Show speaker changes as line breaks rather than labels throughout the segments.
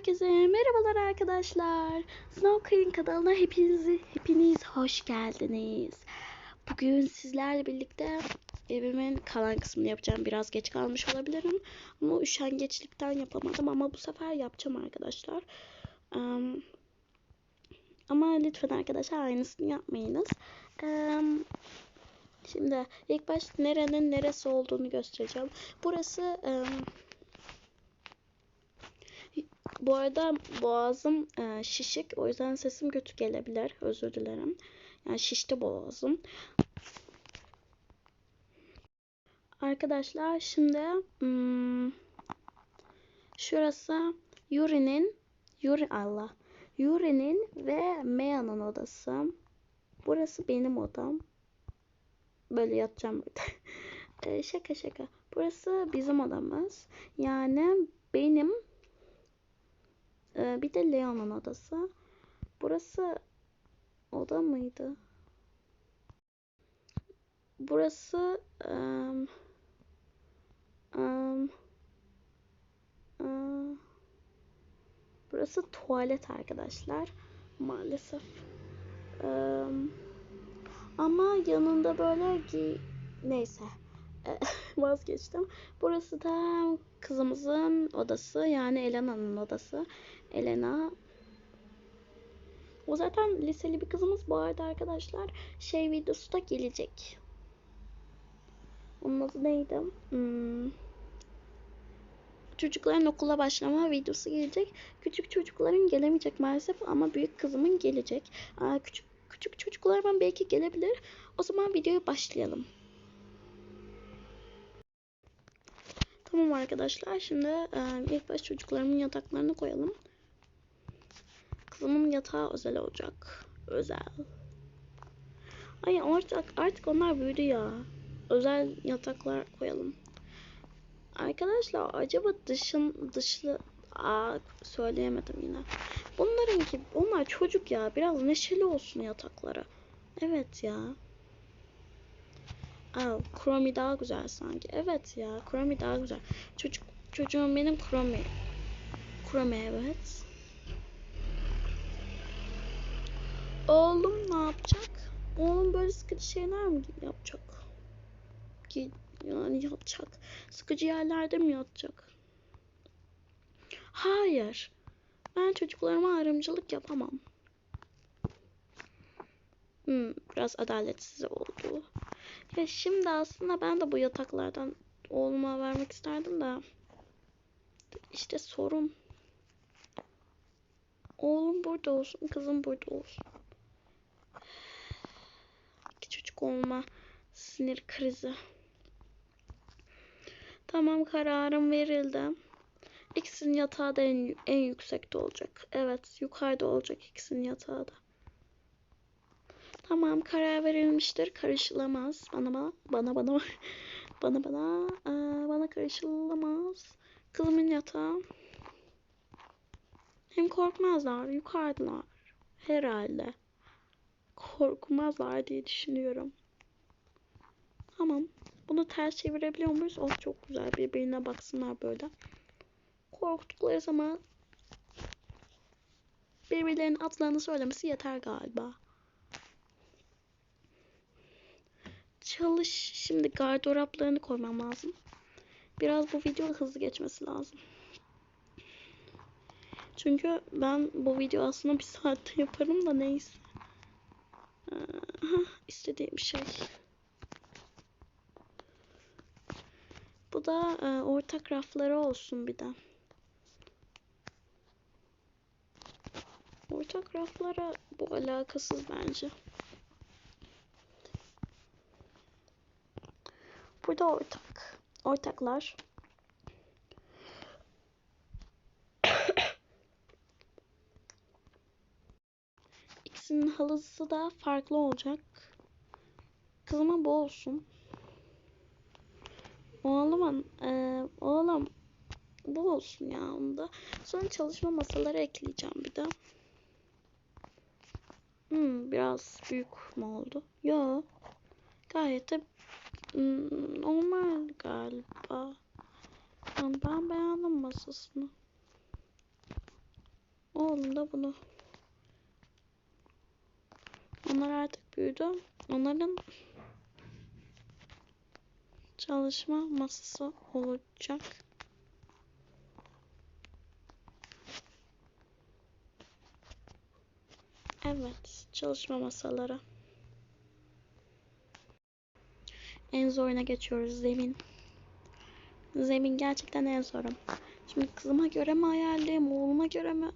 Herkese merhabalar arkadaşlar. Snow Queen kanalına hepinizi hepiniz hoş geldiniz. Bugün sizlerle birlikte evimin kalan kısmını yapacağım. Biraz geç kalmış olabilirim. Ama üşengeçlikten yapamadım ama bu sefer yapacağım arkadaşlar. Am, ama lütfen arkadaşlar aynısını yapmayınız. Am, şimdi ilk baş nerenin neresi olduğunu göstereceğim. Burası am, bu arada boğazım e, şişik. O yüzden sesim kötü gelebilir. Özür dilerim. Yani şişti boğazım. Arkadaşlar şimdi hmm, şurası Yuri'nin Yuri Allah. Yuri'nin ve Mea'nın odası. Burası benim odam. Böyle yatacağım burada. E, şaka şaka. Burası bizim odamız. Yani benim ee, bir de Leon'un odası. Burası oda mıydı? Burası um, um, um, burası tuvalet arkadaşlar. Maalesef. Um, ama yanında böyle gi neyse vazgeçtim. Burası da kızımızın odası yani Elena'nın odası. Elena o zaten liseli bir kızımız bu arada arkadaşlar. Şey videosu da gelecek. Onun adı neydi? Hmm. Çocukların okula başlama videosu gelecek. Küçük çocukların gelemeyecek maalesef ama büyük kızımın gelecek. Aa, küçük küçük çocuklarım belki gelebilir. O zaman videoya başlayalım. Tamam arkadaşlar şimdi e, ilk baş çocuklarımın yataklarını koyalım. Kızımın yatağı özel olacak. Özel. Ay artık, artık onlar büyüdü ya. Özel yataklar koyalım. Arkadaşlar acaba dışın dışı Aa, söyleyemedim yine. Bunlarınki onlar çocuk ya. Biraz neşeli olsun yatakları. Evet ya. Aa, Chromie daha güzel sanki. Evet ya, Chromie daha güzel. Çocuk çocuğum benim Chromie. Chromie evet. Oğlum ne yapacak? Oğlum böyle sıkıcı şeyler mi yapacak? Ki yani yatacak. Sıkıcı yerlerde mi yatacak? Hayır. Ben çocuklarıma ayrımcılık yapamam. Hmm, biraz adaletsiz oldu. Ya şimdi aslında ben de bu yataklardan oğluma vermek isterdim de. İşte sorun. Oğlum burada olsun, kızım burada olsun. İki çocuk olma sinir krizi. Tamam kararım verildi. İkisinin yatağı da en, en yüksekte olacak. Evet yukarıda olacak ikisinin yatağı da. Tamam karar verilmiştir. Karışılamaz. Bana bana bana bana bana bana bana karışılamaz. Kızımın yatağı. Hem korkmazlar. Yukarıdalar. Herhalde. Korkmazlar diye düşünüyorum. Tamam. Bunu ters çevirebiliyor muyuz? Oh çok güzel. Birbirine baksınlar böyle. Korktukları zaman birbirlerinin adlarını söylemesi yeter galiba. Çalış. Şimdi gardıroplarını koymam lazım. Biraz bu video hızlı geçmesi lazım. Çünkü ben bu video aslında bir saatte yaparım da neyse. Ee, istediğim şey. Bu da e, ortak rafları olsun bir de. Ortak raflara bu alakasız bence. Burada ortak. Ortaklar. İkisinin halısı da farklı olacak. Kızıma bu olsun. Oğlum, e, oğlum bu olsun ya onda. Sonra çalışma masaları ekleyeceğim bir de. Hmm, biraz büyük mü oldu? Yo. Gayet de normal galiba. Yani ben beğendim masasını. oğlum da bunu. Onlar artık büyüdü. Onların çalışma masası olacak. Evet, çalışma masaları. En zoruna geçiyoruz zemin. Zemin gerçekten en zoru. Şimdi kızıma göre mi ayarlayayım, oğluma göre mi?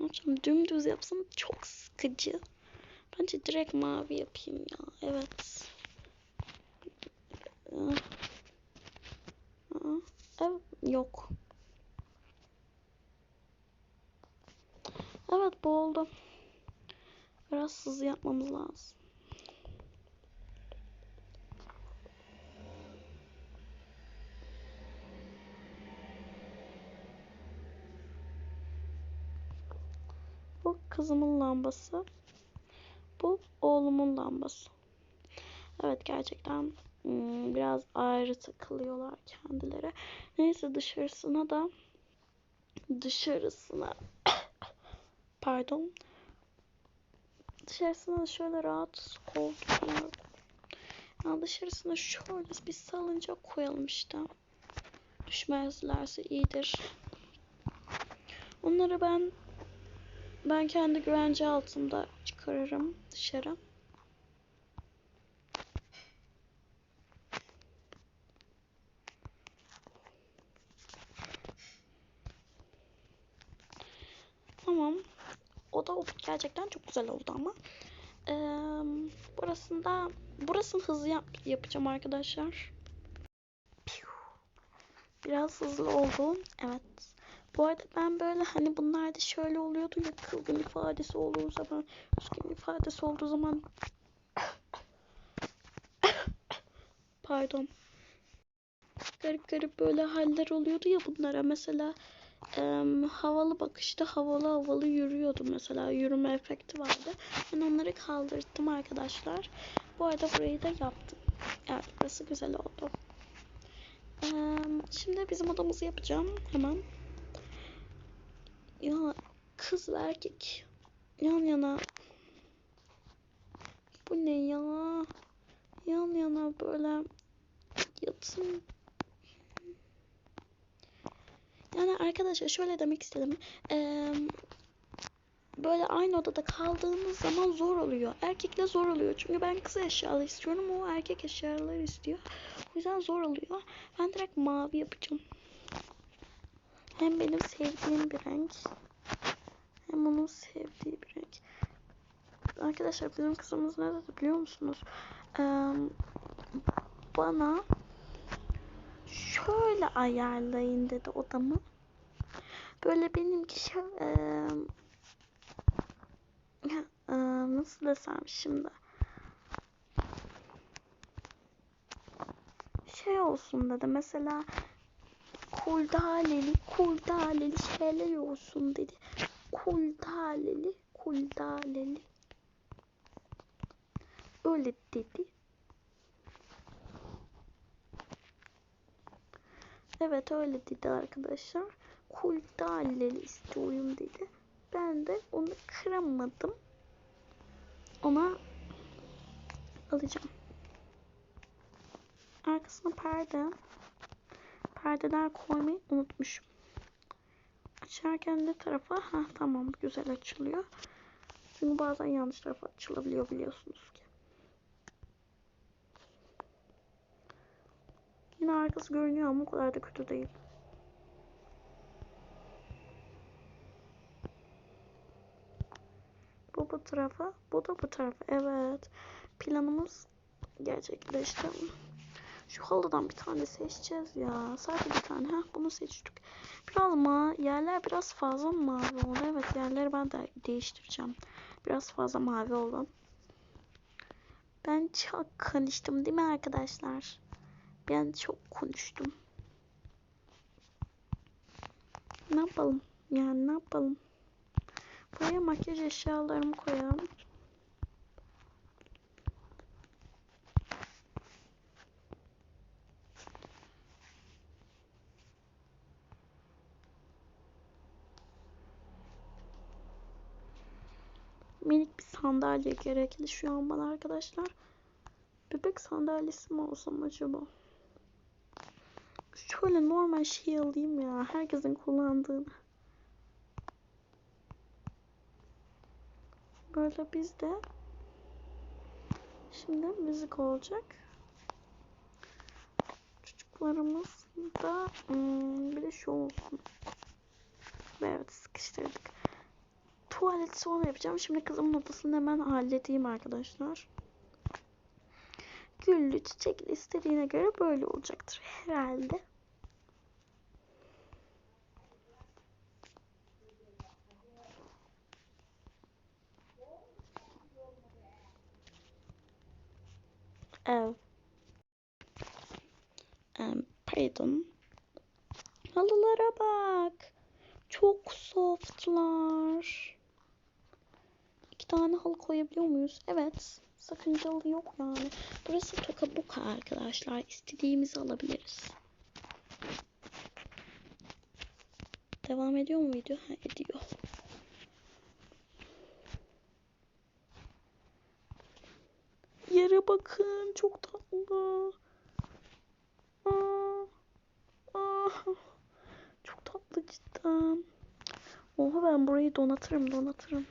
Yapacağım? Dümdüz yapsam çok sıkıcı. Bence direkt mavi yapayım ya. Evet. Evet, yok. Evet bu oldu. Biraz hızlı yapmamız lazım. Bu kızımın lambası. Bu oğlumun lambası. Evet gerçekten hmm, biraz ayrı takılıyorlar kendileri. Neyse dışarısına da dışarısına pardon dışarısına da şöyle rahat koltuklar yani dışarısına şöyle bir salıncak koyalım işte. Düşmezlerse iyidir. Onları ben ben kendi güvence altında çıkarırım dışarı. Tamam. O da gerçekten çok güzel oldu ama. Ee, burasında burasını hızlı yap, yapacağım arkadaşlar. Biraz hızlı oldu. Evet. Bu arada ben böyle hani bunlarda şöyle oluyordu ya kılgın ifadesi olduğu zaman, üzgün ifadesi olduğu zaman pardon. Garip garip böyle haller oluyordu ya bunlara. Mesela e, havalı bakışta havalı havalı yürüyordu mesela. Yürüme efekti vardı. Ben onları kaldırdım arkadaşlar. Bu arada burayı da yaptım. Evet burası güzel oldu. E, şimdi bizim odamızı yapacağım hemen. Ya kız ve erkek yan yana. Bu ne ya? Yan yana böyle yatın. Yani arkadaşlar şöyle demek istedim. Ee, böyle aynı odada kaldığımız zaman zor oluyor. Erkekle zor oluyor. Çünkü ben kız eşyalı istiyorum. O erkek eşyaları istiyor. O yüzden zor oluyor. Ben direkt mavi yapacağım. Hem benim sevdiğim bir renk. Hem onun sevdiği bir renk. Arkadaşlar bizim kızımız ne dedi biliyor musunuz? Ee, bana şöyle ayarlayın dedi odamı. Böyle benimki şey, e, e, nasıl desem şimdi şey olsun dedi. Mesela kuldaleli, kuldaleli şeyler olsun dedi. Kuldaleli, kuldaleli. Öyle dedi. Evet öyle dedi arkadaşlar. Kuldaleli istiyorum dedi. Ben de onu kıramadım. Ona alacağım. Arkasına perde. Perdeler koymayı unutmuşum. Açarken ne tarafa? Ha tamam güzel açılıyor. Çünkü bazen yanlış tarafa açılabiliyor biliyorsunuz ki. Yine arkası görünüyor ama o kadar da kötü değil. Bu bu tarafa, bu da bu tarafa. Evet. Planımız gerçekleşti. Şu halıdan bir tane seçeceğiz ya. Sadece bir tane. Heh, bunu seçtik. Biraz ma yerler biraz fazla mavi oldu. Evet yerleri ben de değiştireceğim. Biraz fazla mavi oldu. Ben çok konuştum değil mi arkadaşlar? Ben çok konuştum. Ne yapalım? Yani ne yapalım? Buraya makyaj eşyalarımı koyalım. Minik bir sandalye gerekli şu an bana arkadaşlar. Bebek sandalyesi mi olsam acaba? Şöyle normal şey alayım ya. Herkesin kullandığını. Böyle bizde şimdi müzik olacak. Çocuklarımız da hmm, bir de şu olsun. Evet sıkıştırdık. Tuvalet sonra yapacağım. Şimdi kızımın odasını hemen halledeyim arkadaşlar. Güllü çiçekli istediğine göre böyle olacaktır herhalde. Pardon. Halılara bak. Çok softlar. İki tane halı koyabiliyor muyuz? Evet. Sakıncalı yok yani. Burası Tokabuka arkadaşlar. İstediğimizi alabiliriz. Devam ediyor mu video? Ha, ediyor. Yere bakın. Çok tatlı. Aa, aa. Çok tatlı cidden. Oha ben burayı donatırım donatırım.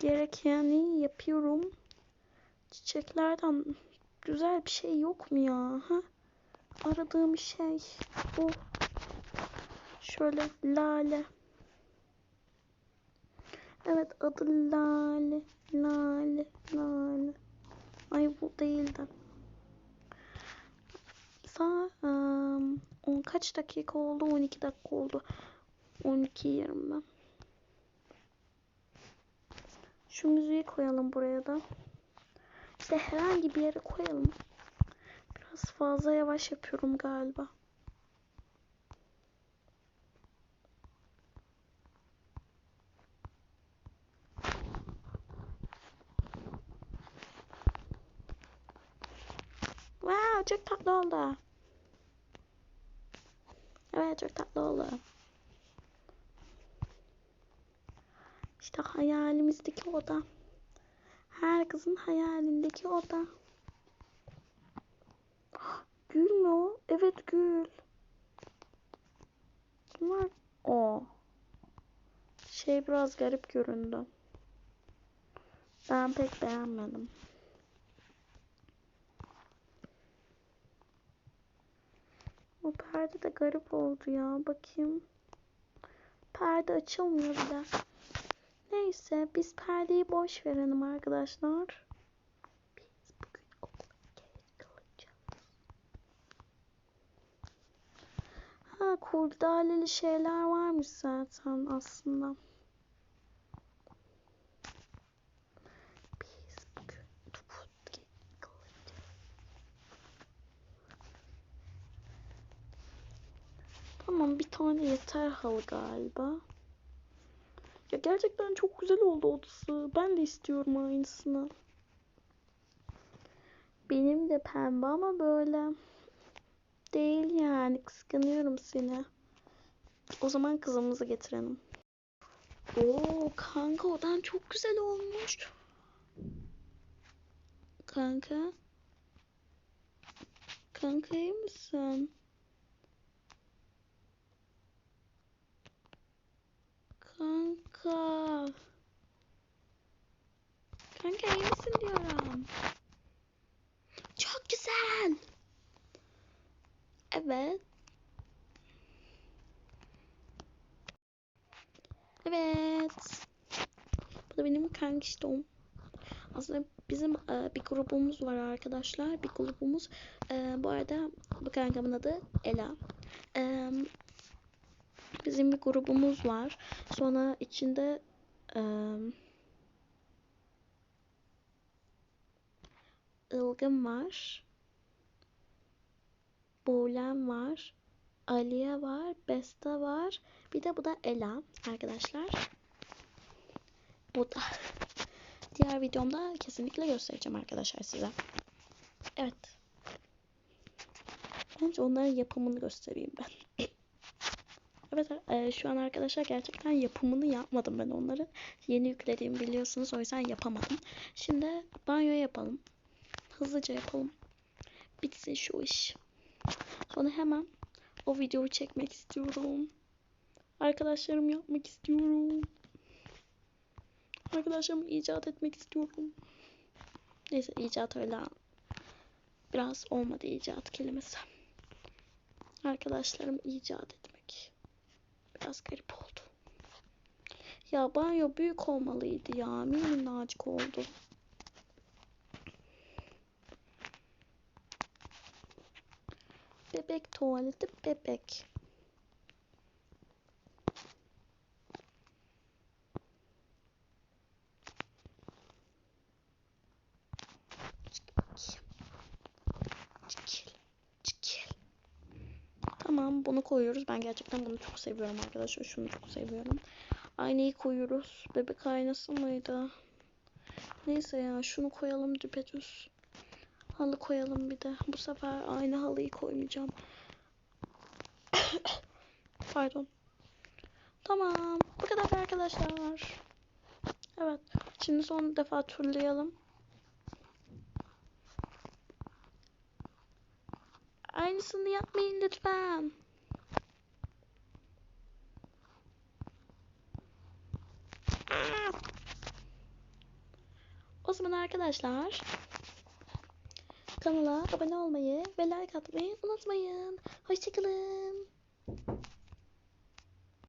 Gerekeni yapıyorum. Çiçeklerden güzel bir şey yok mu ya? Ha? Aradığım şey bu. Şöyle lale. Evet adı lale. Lale. Lale. Ay bu değildi. Sa um, on kaç dakika oldu? 12 dakika oldu. 12 yerim ben. Şu müziği koyalım buraya da. İşte herhangi bir yere koyalım. Biraz fazla yavaş yapıyorum galiba. Wow, çok tatlı oldu. Evet, çok tatlı oldu. İşte hayalimizdeki oda. Her kızın hayalindeki oda. Gül mü o? Evet gül. Bunlar o. Şey biraz garip göründü. Ben pek beğenmedim. O perde de garip oldu ya. Bakayım. Perde açılmıyor bile. Neyse biz perdeyi boş verelim arkadaşlar. Biz bugün okula geç kalacağız. Ha kurdaleli şeyler varmış zaten aslında. Tamam bir tane yeter halı galiba. Ya gerçekten çok güzel oldu odası. Ben de istiyorum aynısını. Benim de pembe ama böyle değil yani. Kıskanıyorum seni. O zaman kızımızı getirelim. Oo kanka odan çok güzel olmuş. Kanka. Kanka iyi misin? Kanka. Kanka iyi misin diyorum. Çok güzel. Evet. Evet. Bu da benim kankiştom. Aslında bizim e, bir grubumuz var arkadaşlar. Bir grubumuz. E, bu arada bu kankamın adı Ela. E, bizim bir grubumuz var. Sonra içinde e, Ilgın var. Buğlem var. Aliye var. Besta var. Bir de bu da Ela arkadaşlar. Bu da diğer videomda kesinlikle göstereceğim arkadaşlar size. Evet. Bence onların yapımını göstereyim ben. evet e, şu an arkadaşlar gerçekten yapımını yapmadım ben onları. Yeni yüklediğimi biliyorsunuz o yüzden yapamadım. Şimdi banyo yapalım. Hızlıca yapalım. Bitsin şu iş. Sonra hemen o videoyu çekmek istiyorum. Arkadaşlarım yapmak istiyorum. Arkadaşlarımı icat etmek istiyorum. Neyse icat öyle biraz olmadı icat kelimesi. Arkadaşlarım icat etmek. Biraz garip oldu. Ya banyo büyük olmalıydı ya. Minnacık oldu. Bebek tuvaleti bebek. Çık bakayım. Çekil. Çekil. Tamam bunu koyuyoruz. Ben gerçekten bunu çok seviyorum arkadaşlar. Şunu çok seviyorum. Aynayı koyuyoruz. Bebek aynası mıydı? Neyse ya şunu koyalım düpedüz. Halı koyalım bir de. Bu sefer aynı halıyı koymayacağım. Pardon. Tamam. Bu kadar arkadaşlar. Evet. Şimdi son defa turlayalım. Aynısını yapmayın lütfen. O zaman arkadaşlar kanala abone olmayı ve like atmayı unutmayın. Hoşçakalın.